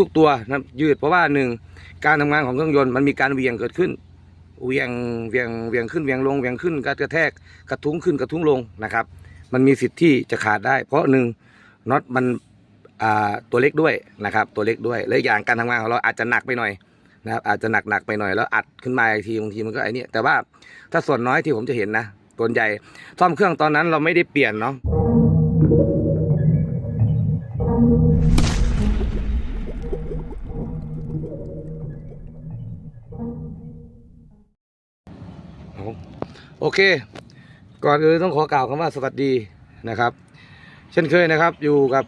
ทุกตัวนะยืดเพราะว่าหนึ่งการทำงานของเครื่องยนต์มันมีการเวียงเกิดขึ้นเวียงเวียงเวียงขึ้นเวียงลงเวียงขึ้นกระแทกกระทุ้งขึ้นกระทุ้งลงนะครับ มันมีสิทธิ์ที่จะขาดได้ เพราะหนึ่งน็อตมันตัวเล็กด้วยนะครับ ตัวเล็กด้วยและอย่างการทำงานของเราอาจจะหนักไปหน่อยนะครับอาจจะหนักหนักไปหน่อยแล้วอัดขึ้นมาอีกทีบางทีมันก็ไอ้นี่แต่ว่าถ้าส่วนน้อยที่ผมจะเห็นนะส่วนใหญ่ซ่อมเครื่องตอนนั้นเราไม่ได้เปลี่ยนเนาะ โอเค ก่อนอื่นต้องขอกล่าวคำว่าสวัสดีนะครับ เช่นเคยนะครับอยู่กับ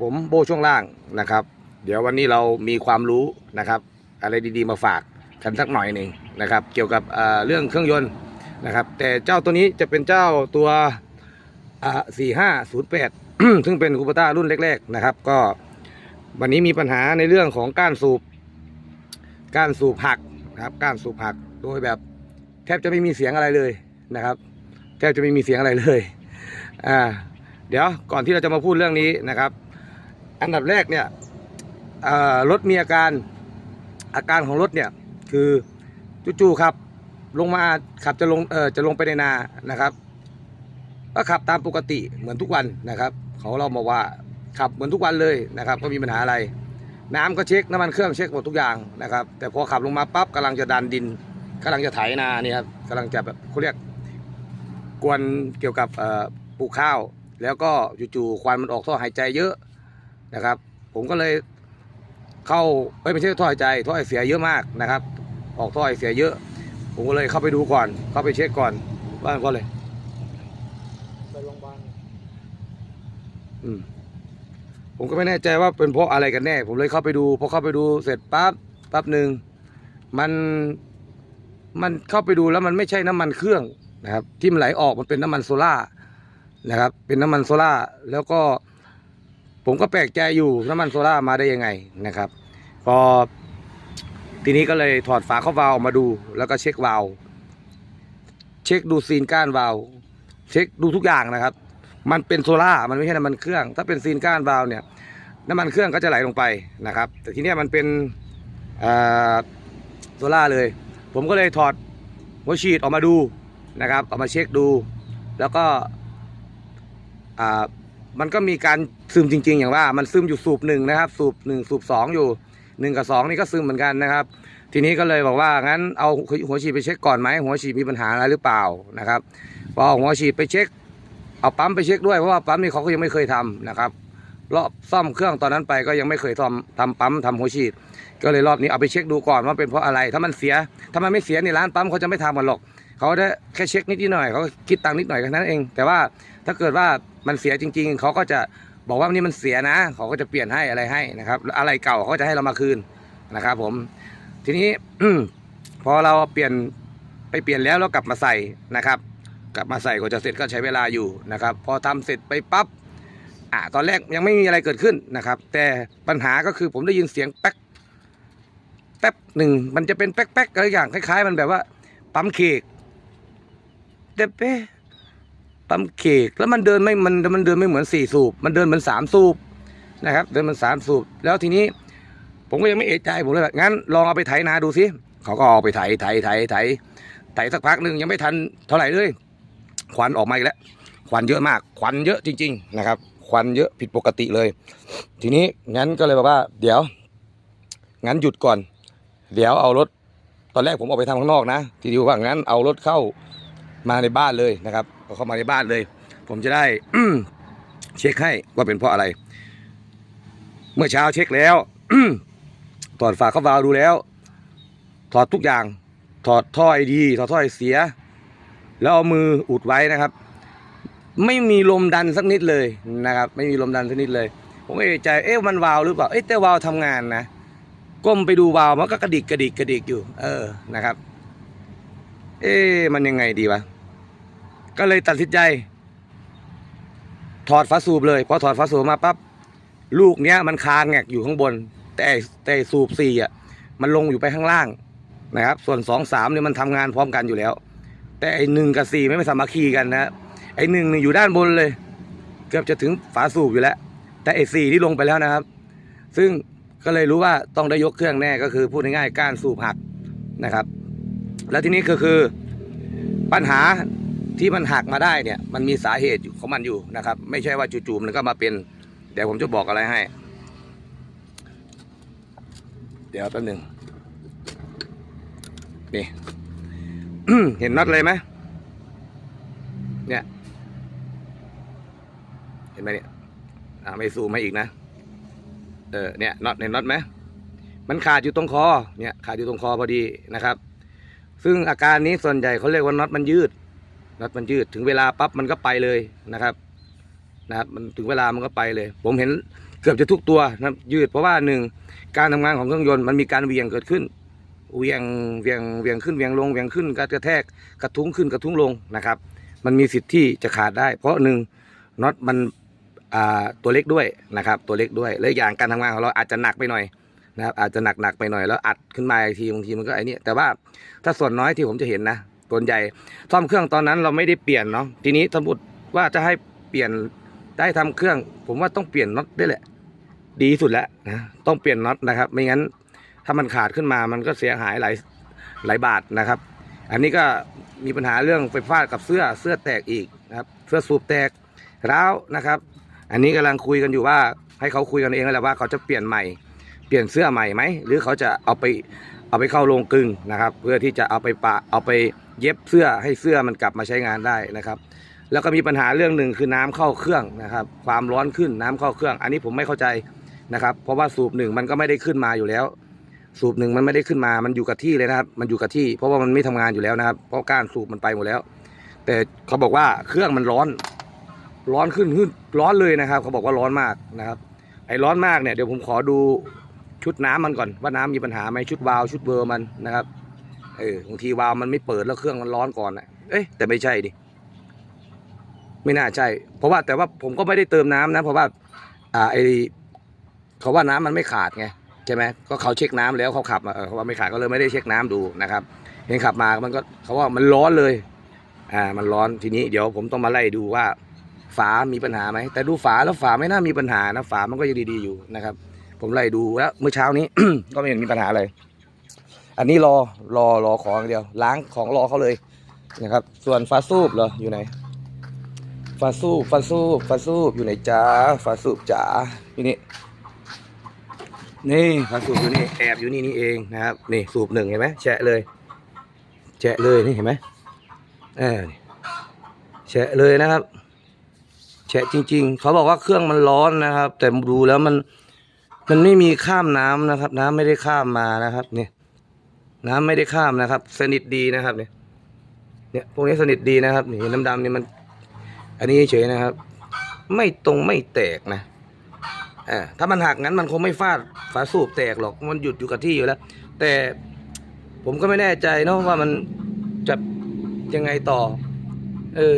ผมโบช่วงล่างนะครับ เดี๋ยววันนี้เรามีความรู้นะครับ อะไรดีๆมาฝากกันสักหน่อยหนึ่งนะครับ เกี่ยวกับเอ่อเรื่องเครื่องยนต์นะครับ แต่เจ้าตัวนี้จะเป็นเจ้าตัวสี่ห้าศูนย์แปดซึ่งเป็นคูปต้ารุ่นแรกๆนะครับ ก็วันนี้มีปัญหาในเรื่องของก้านสูบก้านสูบหักนะครับก้านสูบหักโดยแบบ แทบจะไม่มีเสียงอะไรเลยนะครับ แทบจะไม่มีเสียงอะไรเลยอ่าเดี๋ยวก่อนที่เราจะมาพูดเรื่องนี้นะครับ อันดับแรกเนี่ยรถมีอาการอาการของรถเนี่ยคือจู่ๆครับ ลงมาขับจะลงเออจะลงไปในนานะครับ ก็ขับตามปกติเหมือนทุกวันนะครับ เขาเรามาว่าขับเหมือนทุกวันเลยนะครับ ก็มีปัญหาอะไร น้ำก็เช็คน้ำมันเครื่องเช็คหมดทุกอย่างนะครับ แต่พอขับลงมาปั๊บกำลังจะดันดิน กำลังจะไถนาเนี่ยครับกำลังจะแบบเขาเรียกกวนเกี่ยวกับเอ่อปลูกข้าว แล้วก็จู่ๆควันมันออกท่อหายใจเยอะนะครับ ผมก็เลยเข้าเอ้ยไม่ใช่ท่อหายใจท่อไอเสียเยอะมากนะครับ ออกท่อไอเสียเยอะ ผมก็เลยเข้าไปดูก่อน เข้าไปเช็คก่อนว่าก็เลยไปโรงพยาบาลอืมผมก็ไม่แน่ใจว่าเป็นเพราะอะไรกันแน่ ผมเลยเข้าไปดูพอเข้าไปดูเสร็จปั๊บปั๊บหนึ่งมัน มันเข้าไปดูแล้วมันไม่ใช่น้ำมันเครื่องนะครับ ที่มันไหลออกมันเป็นน้ำมันโซล่านะครับ เป็นน้ำมันโซล่าแล้วก็ ผมก็แปลกใจอยู่น้ำมันโซล่ามาได้ยังไงนะครับพอทีนี้ก็เลยถอดฝาเข้าวาล์วออกมาดู แล้วก็เช็ควาล์วเช็คดูซีนก้านวาล์วเช็คดูทุกอย่างนะครับ มันเป็นโซล่ามันไม่ใช่น้ำมันเครื่อง ถ้าเป็นซีนก้านวาล์วเนี่ย น้ำมันเครื่องก็จะไหลลงไปนะครับ แต่ทีนี้มันเป็นโซล่าเลย ผมก็เลยถอดหัวฉีดออกมาดูนะครับเอามาเช็คดู แล้วก็มันก็มีการซึมจริง ๆ อย่างว่ามันซึมอยู่สูบหนึ่งนะครับสูบหนึ่งสูบสองอยู่หนึ่งกับสองนี่ก็ซึมเหมือนกันนะครับ ทีนี้ก็เลยบอกว่างั้นเอาหัวฉีดไปเช็คก่อนไหมหัวฉีดมีปัญหาอะไรหรือเปล่านะครับพอเอาหัวฉีดไปเช็ค เอาปั๊มไปเช็คด้วยเพราะว่าปั๊มนี่เขาก็ยังไม่เคยทำนะครับรอบซ่อมเครื่องตอนนั้นไปก็ยังไม่เคยทำทำปั๊มทำหัวฉีด ก็เลยรอบนี้เอาไปเช็คดูก่อนว่าเป็นเพราะอะไร ถ้ามันเสีย ถ้ามันไม่เสียในร้านปั๊มเขาจะไม่ทำกันหรอก เขาได้แค่เช็คนิดหน่อย เขาคิดตังค์นิดหน่อยแค่นั้นเอง แต่ว่าถ้าเกิดว่ามันเสียจริง ๆ เขาก็จะบอกว่านี่มันเสียนะ เขาก็จะเปลี่ยนให้อะไรให้นะครับ อะไรเก่าเขาก็จะให้เรามาคืนนะครับ ผม ทีนี้พอเราเปลี่ยนไปเปลี่ยนแล้วแล้วกลับมาใส่นะครับ กลับมาใส่ก็จะเสร็จก็ใช้เวลาอยู่นะครับ พอทำเสร็จไปปั๊บอ่าตอนแรกยังไม่มีอะไรเกิดขึ้นนะครับ แต่ปัญหาก็คือผมได้ยินเสียงแป๊ก แป๊บหนึ่งมันจะเป็นแป๊กแป๊กอะไรอย่างคล้ายๆ มันแบบว่า ปั๊มเคกเดบเป้ปั๊มเคกแล้วมันเดินไม่มันมันเดินไม่เหมือนสี่สูบ มันเดินเหมือนสามสูบนะครับ เดินเหมือนสามสูบ แล้วทีนี้ ผมก็ยังไม่เอะใจผมเลยแบบงั้นลองเอาไปไถนาดูสิเขาก็เอาไปไถไถไถไถไถสักพักหนึ่งยังไม่ทันเท่าไหร่เลยควันออกมาอีกแล้วควันเยอะมากควันเยอะจริง ๆ นะครับควันเยอะผิดปกติเลย ทีนี้งั้นก็เลยบอกว่า เดี๋ยว งั้นหยุดก่อน เดี๋ยวเอารถตอนแรกผมออกไปทำข้างนอกนะทีนี้ว่างั้นเอารถเข้ามาในบ้านเลยนะครับเอาเข้ามาในบ้านเลย ผมจะได้เช็คให้ว่าเป็นเพราะอะไร เมื่อเช้าเช็คแล้วถอดฝาเข้าวาลดูแล้ว ถอดทุกอย่าง ถอดท่อไอดีถอดท่อไอเสีย แล้วเอามืออุดไว้นะครับ ไม่มีลมดันสักนิดเลยนะครับ ไม่มีลมดันสักนิดเลย ผมเอะใจเอ๊ะมันวาลหรือเปล่าเอ๊ะแต่วาลทำงานนะ ก้มไปดูวาล์วมันก็กระดิกกระดิกกระดิกอยู่ เออนะครับ เอ๊มันยังไงดีวะก็เลยตัดสินใจ ถอดฝาสูบเลยพอถอดฝาสูบมาปั๊บลูกเนี้ยมันคาแงกอยู่ข้างบน แต่แต่สูบสี่อะ มันลงอยู่ไปข้างล่างนะครับ ส่วนสองสามเนี่ยมันทำงานพร้อมกันอยู่แล้ว แต่ไอหนึ่งกับสี่ไม่สามัคคีกันนะไอหนึ่งเนี่ยอยู่ด้านบนเลย เกือบจะถึงฝาสูบอยู่แล้ว แต่ไอสี่ที่ลงไปแล้วนะครับ ซึ่ง ก็เลยรู้ว่าต้องได้ยกเครื่องแน่ก็คือพูดง่ายๆก้านสูบหักนะครับ แล้วทีนี้ก็คือปัญหาที่มันหักมาได้เนี่ยมันมีสาเหตุของมันอยู่นะครับ ไม่ใช่ว่าจู่ๆมันก็มาเป็น เดี๋ยวผมจะบอกอะไรให้ เดี๋ยวแป๊บหนึงนี่เห็นน็อตเลยไหมเนี่ย เห็นไหมเนี่ยไม่ซูมให้อีกนะ เออเนี่ยน็อตเห็นน็อตไหมมันขาดอยู่ตรงคอเนี่ยขาดอยู่ตรงคอพอดีนะครับ ซึ่งอาการนี้ส่วนใหญ่เขาเรียกว่าน็อตมันยืดน็อตมันยืดถึงเวลาปั๊บมันก็ไปเลยนะครับนะครับมันถึงเวลามันก็ไปเลย ผมเห็นเกือบจะทุกตัวนะยืดเพราะว่าหนึ่งการทำงานของเครื่องยนต์มันมีการเวียงเกิดขึ้นเวียงเวียงเวียงขึ้นเวียงลงเวียงขึ้นกระแทกกระทุ้งขึ้นกระทุ้งลงนะครับ มันมีสิทธิ์ที่จะขาดได้ เพราะหนึ่งน็อตมัน ตัวเล็กด้วยนะครับ ตัวเล็กด้วยและอีกอย่างการทำงานของเราอาจจะหนักไปหน่อยนะครับอาจจะหนักหนักไปหน่อยแล้วอัดขึ้นมาอีกทีบางทีมันก็ไอ้นี่แต่ว่าถ้าส่วนน้อยที่ผมจะเห็นนะส่วนใหญ่ซ่อมเครื่องตอนนั้นเราไม่ได้เปลี่ยนเนาะทีนี้สมมติว่าจะให้เปลี่ยนได้ทำเครื่อง ผมว่าต้องเปลี่ยนน็อตได้แหละ ดีสุดแล้วนะต้องเปลี่ยนน็อตนะครับ ไม่งั้นถ้ามันขาดขึ้นมามันก็เสียหายหลายหลายบาทนะครับ อันนี้ก็มีปัญหาเรื่องไฟฟ้ากับเสื้อเสื้อแตกอีกนะครับเสื้อสูบแตกร้าวนะครับ อันนี้กำลังคุยกันอยู่ว่าให้เขาคุยกันเองแล้วแหละว่าเขาจะเปลี่ยนใหม่ เปลี่ยนเสื้อใหม่ไหมหรือเขาจะเอาไปเอาไปเข้าโรงกลึงนะครับ เพื่อที่จะเอาไปปะเอาไปเย็บเสื้อให้เสื้อมันกลับมาใช้งานได้นะครับ แล้วก็มีปัญหาเรื่องหนึ่งคือน้ำเข้าเครื่องนะครับ ความร้อนขึ้นน้ำเข้าเครื่อง อันนี้ผมไม่เข้าใจนะครับ เพราะว่าสูบหนึ่งมันก็ไม่ได้ขึ้นมาอยู่แล้ว สูบหนึ่งมันไม่ได้ขึ้นมามันอยู่กับที่เลยนะครับ มันอยู่กับที่ เพราะว่ามันไม่ทำงานอยู่แล้วนะครับ เพราะก้านสูบมันไปหมดแล้ว แต่เขาบอกว่าเครื่องมันร้อน ร้อนขึ้นขึ้นร้อนเลยนะครับ เขาบอกว่าร้อนมากนะครับ ไอ้ร้อนมากเนี่ยเดี๋ยวผมขอดูชุดน้ำมันก่อนว่าน้ำมีปัญหาไหมชุดวาล์วชุดเบอร์มันนะครับเออบางทีวาล์วมันไม่เปิดแล้วเครื่องมันร้อนก่อนนะเอ๊ะแต่ไม่ใช่ดิไม่น่าใช่ เพราะว่าแต่ว่าผมก็ไม่ได้เติมน้ำนะ เพราะว่า อ่าไอเขาว่าน้ำมันไม่ขาดไงใช่ไหมก็เขาเช็คน้ำแล้วเขาขับเออเขาว่าไม่ขาดก็เลยไม่ได้เช็คน้ำดูนะครับเห็นขับมามันก็เขาว่ามันร้อนเลย อ่า มันร้อนทีนี้เดี๋ยวผมต้องมาไล่ดูว่า ฝามีปัญหาไหมแต่ดูฝาแล้วฝาไม่น่ามีปัญหานะฝามันก็ยังดีๆอยู่นะครับ ผมไล่ดูแล้วเมื่อเช้านี้ ก็ไม่เห็นมีปัญหาอะไรอันนี้รอรอรอของอย่างเดียว ล้างของรอเขาเลยนะครับ ส่วนฝาสูบเหรออยู่ไหนฝาสูบฝาสูบฝาสูบอยู่ไหนจ้าฝาสูบจ๋าอยู่นี่นี่ฝาสูบอยู่นี่แอบอยู่นี่นี่เองนะครับนี่สูบหนึ่งเห็นไหมแฉะเลยแฉะเลยนี่เห็นไหมเออแฉะเลยนะครับ แฉะจริง ๆ เขาบอกว่าเครื่องมันร้อนนะครับ แต่ดูแล้วมันมันไม่มีข้ามน้ำนะครับ น้ำไม่ได้ข้ามมานะครับ เนี่ย น้ำไม่ได้ข้ามนะครับ สนิทดีนะครับ เนี่ย เนี่ยพวกนี้สนิทดีนะครับนี่น้ำดำๆนี่มัน อันนี้เฉยนะครับ ไม่ตรงไม่แตกนะเออถ้ามันหักงั้นมันคงไม่ฟาดฝาสูบแตกหรอกมันหยุดอยู่กับที่อยู่แล้ว แต่ผมก็ไม่แน่ใจเนาะว่ามันจะยังไงต่อ เออ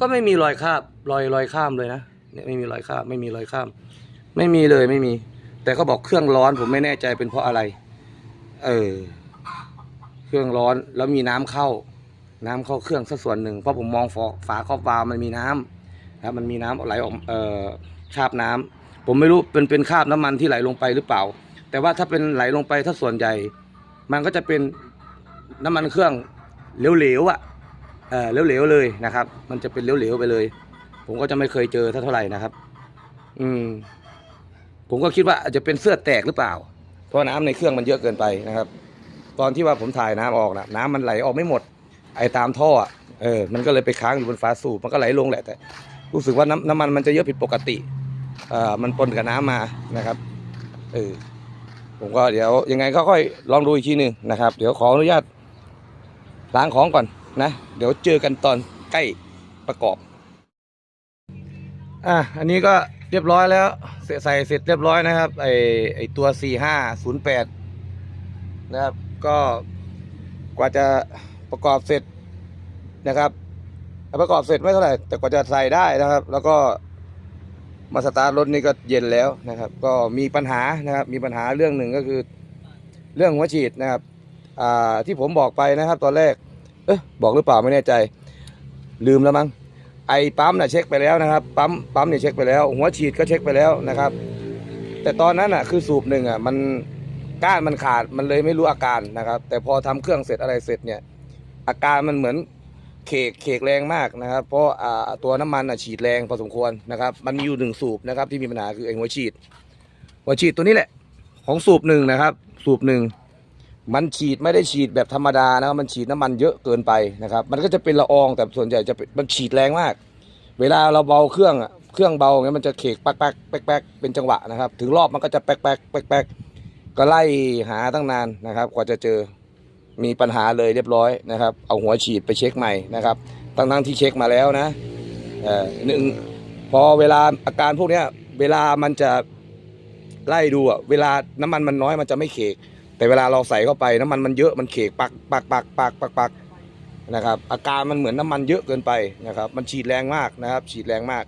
ก็ไม่มีรอยคาบรอยรอยข้ามเลยนะเนี่ยไม่มีรอยข้ามไม่มีรอยข้าม ไม่มีเลยไม่มี แต่เขาบอกเครื่องร้อนผมไม่แน่ใจเป็นเพราะอะไร เออ เครื่องร้อนแล้วมีน้ำเข้า น้ำเข้าเครื่องสักส่วนหนึ่งเพราะผมมองฝาฝาครอบวาล์วมันมีน้ำนะมันมีน้ำไหลออกเอ่อคาบน้ำผมไม่รู้เป็นเป็นคาบน้ำมันที่ไหลลงไปหรือเปล่า แต่ว่าถ้าเป็นไหลลงไปถ้าส่วนใหญ่ มันก็จะเป็นน้ำมันเครื่องเหลวๆอะ เหลวๆเลยนะครับ มันจะเป็นเหลวๆไปเลย ผมก็จะไม่เคยเจอเท่าไหร่นะครับ อืม ผมก็คิดว่าอาจจะเป็นเสื้อแตกหรือเปล่า เพราะน้ำในเครื่องมันเยอะเกินไปนะครับ ตอนที่ว่าผมถ่ายน้ำออกนะน้ำมันไหลออกไม่หมด ไอ้ตามท่อเออ มันก็เลยไปค้างอยู่บนฝาสูบมันก็ไหลลงแหละแต่ รู้สึกว่าน้ำน้ำมันมันจะเยอะผิดปกติเอ่อมันปนกับน้ำมานะครับเออผมก็เดี๋ยวยังไงก็ค่อยลองดูอีกทีหนึ่งนะครับ เดี๋ยวขออนุญาตล้างของก่อน นะ เดี๋ยวเจอกันตอนใกล้ประกอบ อะอันนี้ก็เรียบร้อยแล้วเสร็จใส่เสร็จเรียบร้อยนะครับไอไอตัว 4508 นะครับ ก็กว่าจะประกอบเสร็จนะครับประกอบเสร็จไม่เท่าไหร่แต่กว่าจะใส่ได้นะครับ แล้วก็มาสตาร์ทรถนี่ก็เย็นแล้วนะครับ ก็มีปัญหานะครับ มีปัญหาเรื่องหนึ่งก็คือ เรื่องหัวฉีดนะครับอ่าที่ผมบอกไปนะครับ ตอนแรก อ๊ะบอกหรือเปล่าไม่แน่ใจ ลืมแล้วมั้งไอ้ปั๊มน่ะเช็คไปแล้วนะครับ ปั๊มปั๊มเนี่ยเช็คไปแล้ว หัวฉีดก็เช็คไปแล้วนะครับ แต่ตอนนั้นอะคือสูบหนึ่งอะมันก้านมันขาดมันเลยไม่รู้อาการนะครับ แต่พอทำเครื่องเสร็จอะไรเสร็จเนี่ย อาการมันเหมือนเคกเคกแรงมากนะครับ เพราะอ่าตัวน้ำมันอะฉีดแรงพอสมควรนะครับ มันมีอยู่หนึ่งสูบนะครับที่มีปัญหาคือไอ้หัวฉีด หัวฉีดตัวนี้แหละ ของสูบหนึ่งนะครับ สูบหนึ่ง มันฉีดไม่ได้ฉีดแบบธรรมดานะครับมันฉีดน้ำมันเยอะเกินไปนะครับ มันก็จะเป็นละอองแต่ส่วนใหญ่จะมันฉีดแรงมาก เวลาเราเบาเครื่องอะเครื่องเบาเงี้ยมันจะเคกปักแปักแป๊กแป๊กเป็นจังหวะนะครับ ถึงรอบมันก็จะแป๊กแป๊กแป๊กแป๊กก็ไล่หาตั้งนานนะครับ กว่าจะเจอมีปัญหาเลยเรียบร้อยนะครับ เอาหัวฉีดไปเช็คใหม่นะครับทั้งทั้งที่เช็คมาแล้วนะเอ่อหนึ่งพอเวลาอาการพวกเนี้ย เวลามันจะไล่ดูอะเวลาน้ำมันมันน้อยมันจะไม่เคก แต่เวลาเราใส่เข้าไปน้ำมันมันเยอะมันเคกปักปักปักปักปักปักนะครับ อาการมันเหมือนน้ำมันเยอะเกินไปนะครับ มันฉีดแรงมากนะครับ ฉีดแรงมาก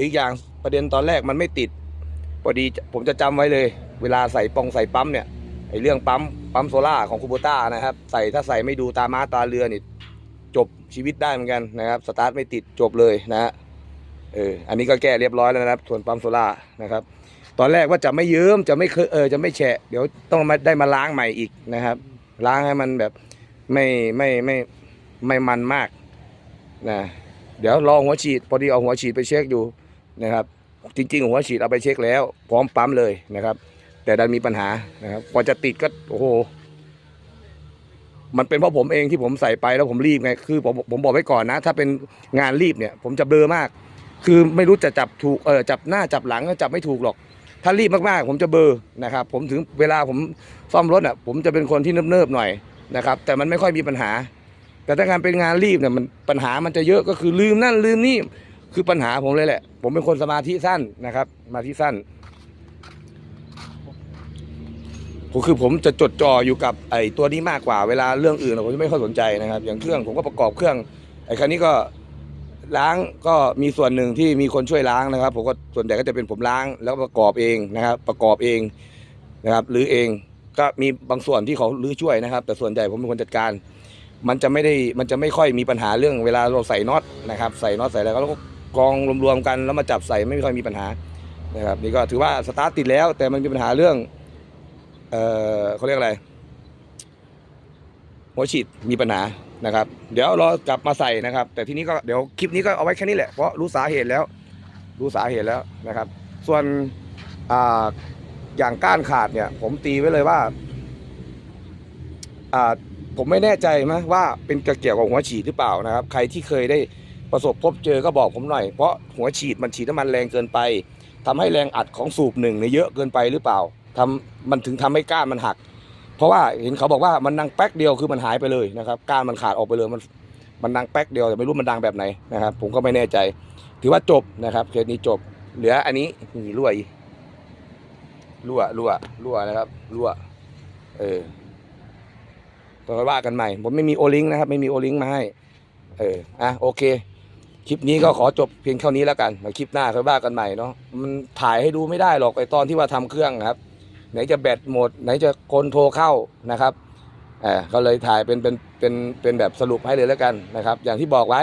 อีกอย่างประเด็นตอนแรกมันไม่ติดพอดีผมจะจำไว้เลย เวลาใส่ปองใส่ปั๊มเนี่ยไอเรื่องปั๊มปั๊มโซล่าของคูโบต้านะครับ ใส่ถ้าใส่ไม่ดูตาม้าตาเรือนี่จบชีวิตได้เหมือนกันนะครับสตาร์ทไม่ติดจบเลยนะฮะเอออันนี้ก็แก้เรียบร้อยแล้วนะครับส่วนปั๊มโซล่านะครับ ตอนแรกว่าจะไม่เยิ้มจะไม่เคยเออจะไม่แฉะเดี๋ยวต้องมาได้มาล้างใหม่อีกนะครับ ล้างให้มันแบบไม่ไม่ไม่ไม่มันมากนะเดี๋ยวรอหัวฉีด พอดีเอาหัวฉีดไปเช็คดูนะครับ จริง ๆ หัวฉีดเอาไปเช็คแล้ว พร้อมปั๊มเลยนะครับ แต่ดันมีปัญหานะครับกว่าจะติดก็โอ้โหมันเป็นเพราะผมเองที่ผมใส่ไปแล้วผมรีบไงคือผมผมบอกไว้ก่อนนะ ถ้าเป็นงานรีบเนี่ย ผมจะเบลอมาก คือไม่รู้จะจับถูกเออจับหน้าจับหลังก็จับไม่ถูกหรอก ถ้ารีบมากๆ ผมจะเบลอนะครับ ผมถึงเวลาผมซ่อมรถอะผมจะเป็นคนที่เนิบๆหน่อยนะครับ แต่มันไม่ค่อยมีปัญหา แต่ถ้างานเป็นงานรีบเนี่ยมันปัญหามันจะเยอะก็คือลืมนั่นลืมนี่คือปัญหาผมเลยแหละ ผมเป็นคนสมาธิสั้นนะครับสมาธิสั้นผมคือผมจะจดจ่ออยู่กับไอ้ตัวนี้มากกว่าเวลาเรื่องอื่นผมจะไม่ค่อยสนใจนะครับ อย่างเครื่องผมก็ประกอบเครื่องไอ้คันนี้ก็ ล้างก็มีส่วนหนึ่งที่มีคนช่วยล้างนะครับ ผมก็ส่วนใหญ่ก็จะเป็นผมล้างแล้วประกอบเองนะครับ ประกอบเองนะครับหรือเองก็มีบางส่วนที่เขาลื้อช่วยนะครับ แต่ส่วนใหญ่ผมเป็นคนจัดการ มันจะไม่ได้มันจะไม่ค่อยมีปัญหาเรื่องเวลาเราใส่น็อตนะครับ ใส่น็อตใส่อะไรแล้วก็กองรวมๆกันแล้วมาจับใส่ไม่ค่อยมีปัญหานะครับนี่ก็ถือว่าสตาร์ทติดแล้วแต่มันมีปัญหาเรื่องเอ่อเขาเรียกอะไรหัวฉีดมีปัญหา นะครับ เดี๋ยวเรากลับมาใส่นะครับ แต่ทีนี้ก็เดี๋ยวคลิปนี้ก็เอาไว้แค่นี้แหละเพราะรู้สาเหตุแล้ว รู้สาเหตุแล้วนะครับ ส่วนอ่าอย่างก้านขาดเนี่ย ผมตีไว้เลยว่าอ่าผมไม่แน่ใจนะว่าเป็นกระเกี่ยวกับหัวฉีดหรือเปล่านะครับ ใครที่เคยได้ประสบพบเจอก็บอกผมหน่อย เพราะหัวฉีดมันฉีดน้ำมันแรงเกินไปทำให้แรงอัดของสูบหนึ่งเนี่ยเยอะเกินไปหรือเปล่าทำมันถึงทำให้ก้านมันหัก ราะว่าเห็นเขาบอกว่ามันดังแป๊กเดียวคือมันหายไปเลยนะครับก้านมันขาดออกไปเลยมันมันดังแป๊กเดียวแต่ไม่รู้มันดังแบบไหนนะครับ ผมก็ไม่แน่ใจ ถือว่าจบนะครับเคสนี้จบ เหลืออันนี้นี่รั่วอีรั่วรั่วรั่วนะครับรั่ว เออต้องว่ากันใหม่ ผมไม่มีโอลิงนะครับ ไม่มีโอลิงมาให้ เอออะโอเค คลิปนี้ก็ขอจบเพียงเท่านี้แล้วกันเดี๋ยวคลิปหน้าค่อยว่ากันใหม่เนาะมันถ่ายให้ดูไม่ได้หรอกไอตอนที่ว่าทำเครื่องนะครับ ไหนจะแบตหมด ไหนจะคนโทรเข้านะครับเออก็เลยถ่ายเป็นเป็นเป็นเป็นแบบสรุปให้เลยแล้วกันนะครับ อย่างที่บอกไว้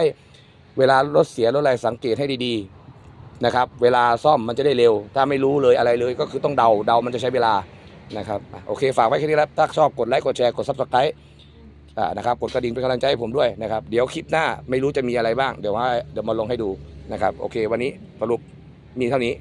เวลารถเสียรถอะไรสังเกตให้ดีๆนะครับ เวลาซ่อมมันจะได้เร็ว ถ้าไม่รู้เลยอะไรเลยก็คือต้องเดาเดามันจะใช้เวลานะครับโอเคฝากไว้แค่นี้แล้วถ้าชอบกดไลค์กดแชร์กดซับสไครต์นะครับกดกระดิ่งเป็นกำลังใจให้ผมด้วยนะครับ เดี๋ยวคลิปหน้าไม่รู้จะมีอะไรบ้าง เดี๋ยวว่าเดี๋ยวมาลงให้ดูนะครับ โอเค วันนี้สรุปมีเท่านี้